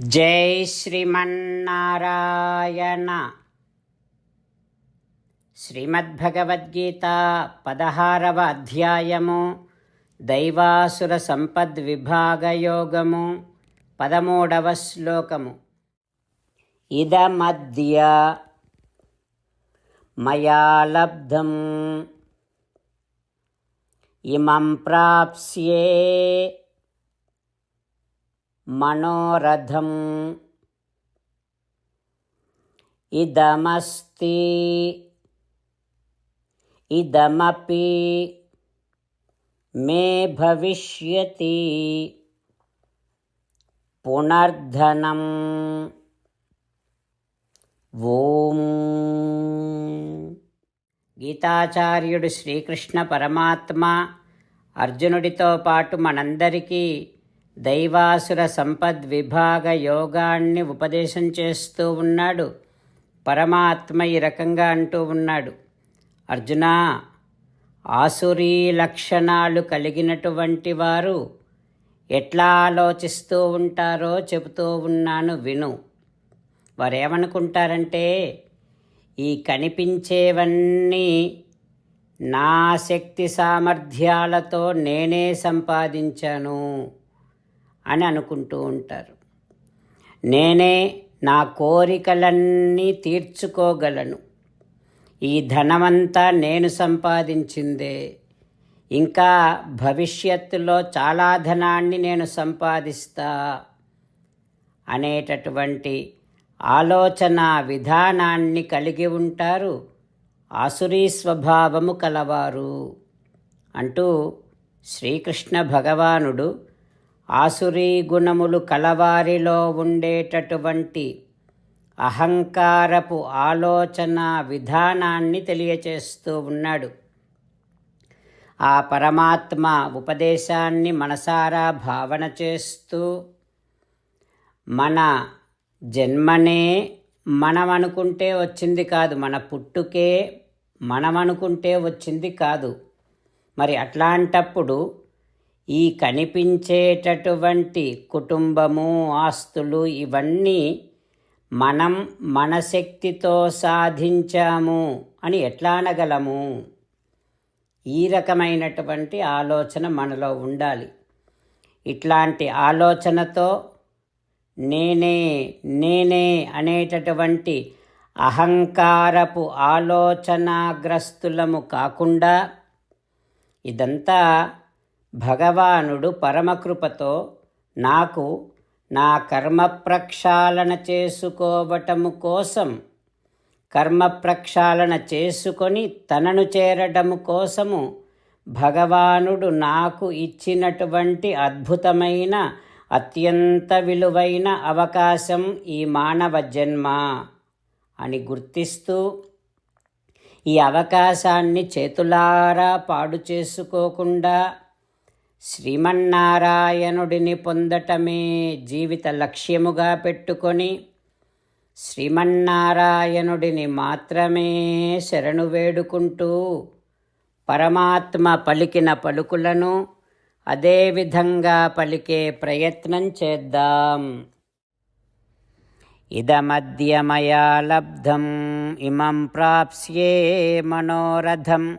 జై శ్రీమన్నారాయణ. శ్రీమద్భగవద్గీత పదహారవ అధ్యాయము దైవాసుర సంపద్ విభాగయోగము పదమూడవ శ్లోకము. ఇదమద్య మయా లబ్ధం. ఇమం ప్రాప్స్యే మనోరథం. ఇదమస్తి ఇదమపి మే భవిష్యతి పునర్ధనం. ఓం. గీతాచార్యుడు శ్రీకృష్ణ పరమాత్మ అర్జునుడితో పాటు మనందరికీ దైవాసుర సంపద్విభాగ యోగాన్ని ఉపదేశం చేస్తూ ఉన్నాడు. పరమాత్మ ఈ రకంగా అంటూ ఉన్నాడు. అర్జున ఆసురీ లక్షణాలు కలిగినటువంటి వారు ఎట్లా ఆలోచిస్తూ ఉంటారో చెబుతూ ఉన్నాను విను. వారు ఏమనుకుంటారంటే ఈ కనిపించేవన్నీ నా శక్తి సామర్థ్యాలతో నేనే సంపాదించాను. అని అనుకుంటూ ఉంటారు. నేనే నా కోరికలన్నీ తీర్చుకోగలను. ఈ ధనమంతా నేను సంపాదించిందే. ఇంకా భవిష్యత్తులో చాలా ధనాన్ని నేను సంపాదిస్తా అనేటటువంటి ఆలోచన విధానాన్ని కలిగి ఉంటారు. ఆసురీ స్వభావము కలవారు. అంటూ శ్రీకృష్ణ భగవానుడు ఆసురీ గుణములు కలవారిలో ఉండేటటువంటి అహంకారపు ఆలోచన విధానాన్ని తెలియచేస్తూ ఉన్నాడు. ఆ పరమాత్మ ఉపదేశాన్ని మనసారా భావన చేస్తూ మన జన్మనే మనం అనుకుంటే వచ్చింది కాదు మన పుట్టుకే మనం అనుకుంటే వచ్చింది కాదు. మరి అట్లాంటప్పుడు ఈ కనిపించేటటువంటి కుటుంబము ఆస్తులు ఇవన్నీ మనం మన శక్తితో సాధించాము అని ఎట్లా అనగలము? ఈ రకమైనటువంటి ఆలోచన మనలో ఉండాలి. ఇట్లాంటి ఆలోచనతో నేనే నేనే అనేటటువంటి అహంకారపు ఆలోచనాగ్రస్తులము కాకుండా ఇదంతా భగవానుడు పరమకృపతో నాకు నా కర్మ ప్రక్షాళన చేసుకోవటము కోసం కర్మ ప్రక్షాళన చేసుకొని తనను చేరటము కోసము భగవానుడు నాకు ఇచ్చినటువంటి అద్భుతమైన అత్యంత విలువైన అవకాశం ఈ మానవ జన్మ అని గుర్తిస్తూ ఈ అవకాశాన్ని చేతులారా పాడు చేసుకోకుండా శ్రీమన్నారాయణుడిని పొందటమే జీవిత లక్ష్యముగా పెట్టుకొని శ్రీమన్నారాయణుడిని మాత్రమే శరణు వేడుకుంటూ పరమాత్మ పలికిన పలుకులను అదేవిధంగా పలికే ప్రయత్నం చేద్దాం. ఇదమద్య మయా లబ్ధం ఇమం ప్రాప్స్యే మనోరథం.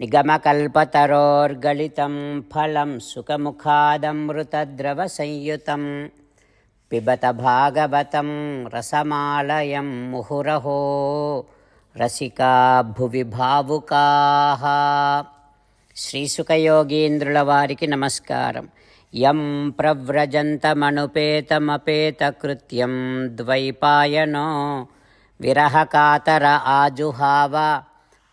నిగమకల్పతరోర్గళితం ఫలం సుఖముఖాదమృతద్రవసంయుతం పిబత భాగవతం రసమాలయం ముహురహో రసికా భువి భావుకా శ్రీసుఖయోగీంద్రుల వారికి నమస్కారం యం ప్రవ్రజంతమనుపేతమపేతకృత్యం ద్వైపాయనో విరహకాతర ఆజుహావ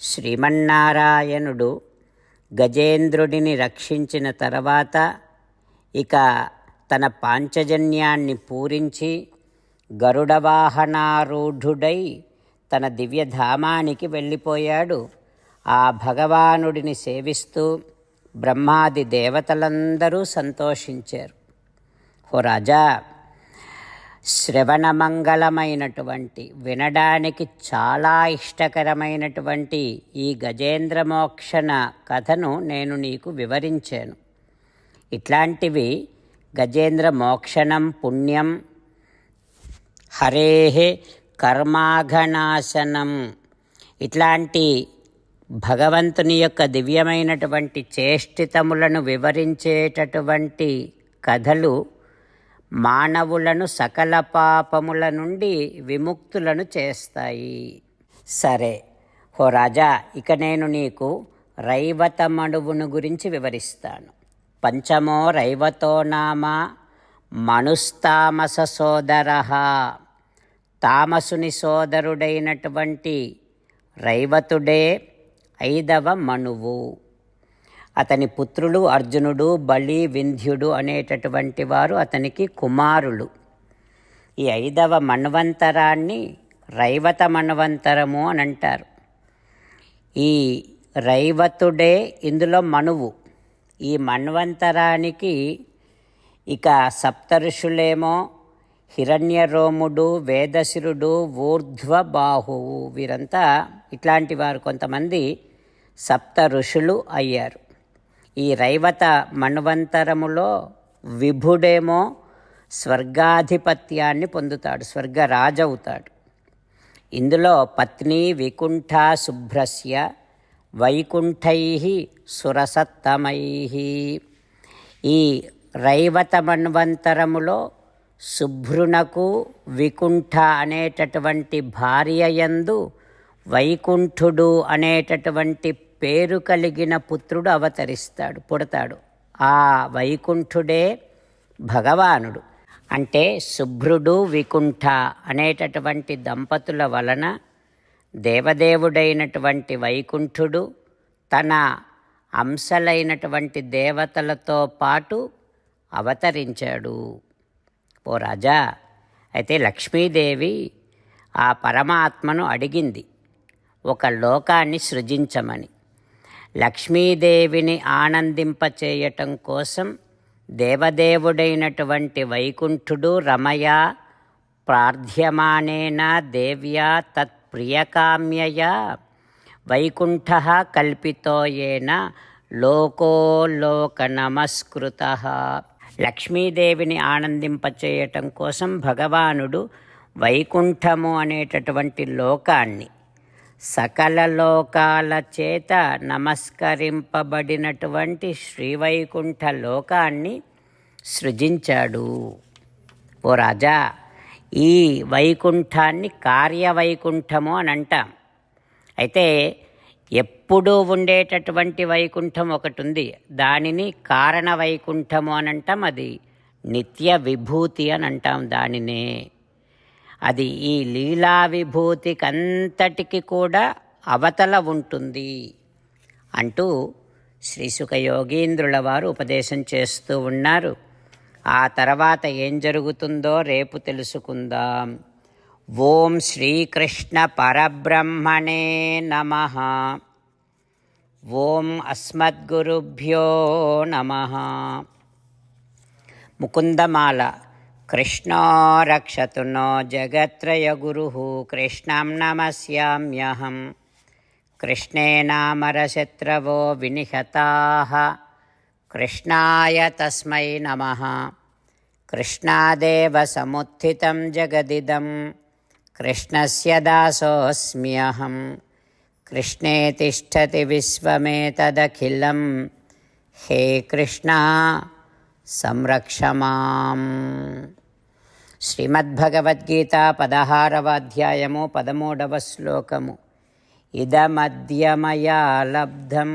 శ్రీమన్నారాయణుడు గజేంద్రుడిని రక్షించిన తర్వాత ఇక తన పాంచజన్యాన్ని పూరించి గరుడవాహనారూఢుడై తన దివ్యధామానికి వెళ్ళిపోయాడు. ఆ భగవానుడిని సేవిస్తూ బ్రహ్మాది దేవతలందరూ సంతోషించారు. ఓ రాజా శ్రవణమంగళమైనటువంటి వినడానికి చాలా ఇష్టకరమైనటువంటి ఈ గజేంద్ర మోక్షణ కథను నేను నీకు వివరించాను. ఇట్లాంటివి గజేంద్ర మోక్షణం పుణ్యం హరేహే కర్మాఘనాశనం ఇట్లాంటి భగవంతుని యొక్క దివ్యమైనటువంటి చేష్టితములను వివరించేటటువంటి కథలు మానవులను సకల పాపముల నుండి విముక్తులను చేస్తాయి. సరే హో రాజా ఇక నేను నీకు రైవతమణువును గురించి వివరిస్తాను. పంచమో రైవతో నామ మనుస్తామస సోదర. తామసుని సోదరుడైనటువంటి రైవతుడే ఐదవ మనువు అతని పుత్రులు అర్జునుడు బలి వింధ్యుడు అనేటటువంటి వారు అతనికి కుమారులు. ఈ ఐదవ మన్వంతరాన్ని రైవత మన్వంతరము అని అంటారు. ఈ రైవతుడే ఇందులో మనువు. ఈ మన్వంతరానికి ఇక సప్తఋషులేమో హిరణ్యరోముడు వేదశిరుడు ఊర్ధ్వ బాహువు వీరంతా ఇట్లాంటి వారు కొంతమంది సప్త ఋషులు అయ్యారు. ఈ రైవత మన్వంతరములో విభుడేమో స్వర్గాధిపత్యాన్ని పొందుతాడు స్వర్గరాజవుతాడు. ఇందులో పత్ని వికుంఠ శుభ్రస్య వైకుంఠై సురసత్తమై. ఈ రైవత మన్వంతరములో శుభ్రునకు వికుంఠ అనేటటువంటి భార్య యందు వైకుంఠుడు అనేటటువంటి పేరు కలిగిన పుత్రుడు అవతరిస్తాడు పుడతాడు. ఆ వైకుంఠుడే భగవానుడు. అంటే శుభ్రుడు వికుంఠ అనేటటువంటి దంపతుల వలన దేవదేవుడైనటువంటి వైకుంఠుడు తన అంశలైనటువంటి దేవతలతో పాటు అవతరించాడు. ఓ రాజా అయితే లక్ష్మీదేవి ఆ పరమాత్మను అడిగింది ఒక లోకాన్ని సృజించమని. లక్ష్మీదేవిని ఆనందింపచేయటం కోసం దేవదేవుడైనటువంటి వైకుంఠుడు రమయ ప్రార్థ్యమానేన దేవ్యా తత్ప్రియకామ్యయ వైకుంఠ కల్పితోయేన లోకోలోక నమస్కృత లక్ష్మీదేవిని ఆనందింపచేయటం కోసం భగవానుడు వైకుంఠము అనేటటువంటి లోకాన్ని సకల లోకాల చేత నమస్కరింపబడినటువంటి శ్రీవైకుంఠ లోకాన్ని సృజించాడు. ఓ రాజా ఈ వైకుంఠాన్ని కార్యవైకుంఠము అని అంటాం. అయితే ఎప్పుడూ ఉండేటటువంటి వైకుంఠం ఒకటి ఉంది దానిని కారణ వైకుంఠము అని అంటాం. అది నిత్య విభూతి అని అంటాం దానినే. అది ఈ లీలా విభూతికంతటికి కూడా అవతల ఉంటుంది అంటూ శ్రీసుఖ యోగీంద్రుల వారు ఉపదేశం చేస్తూ ఉన్నారు. ఆ తర్వాత ఏం జరుగుతుందో రేపు తెలుసుకుందాం. ఓం శ్రీకృష్ణ పరబ్రహ్మణే నమ. ఓం అస్మద్గురుభ్యో నమ. ముకుందమాల कृष्णो रक्षतु नो जगत्त्रयगुरुः कृष्णं नमस्याम्यहं कृष्णे नामरशत्रवो विनिहताः कृष्णाय तस्मै नमः कृष्णादेव समुत्थितं जगदिदं कृष्णस्य दासोऽस्म्यहं कृष्णे तिष्ठति विश्वमेतदखिलं हे कृष्णा संरक्ष माम् శ్రీమద్భగవద్గీత పదహారవ అధ్యాయము పదమూడవ శ్లోకము. ఇదమద్యమయా లబ్ధం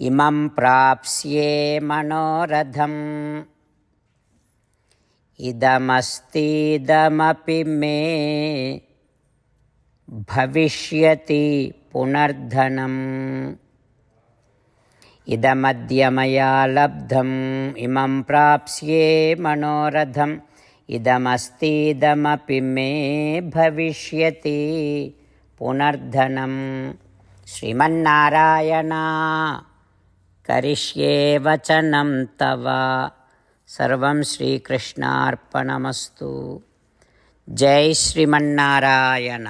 ఇమం ప్రాప్స్యే మనోరథం. ఇదమస్తిదమపి మే భవిష్యతి పునర్ధనం. ఇదమద్యమయా లబ్ధం ఇమం ప్రాప్స్యే మనోరథం ఇదమస్తిదమపి మే భవిష్యతి పునర్ధనం శ్రీమన్నారాయణ కరిష్యే వచనం తవ సర్వం శ్రీకృష్ణార్పణమస్తు జై శ్రీమన్నారాయణ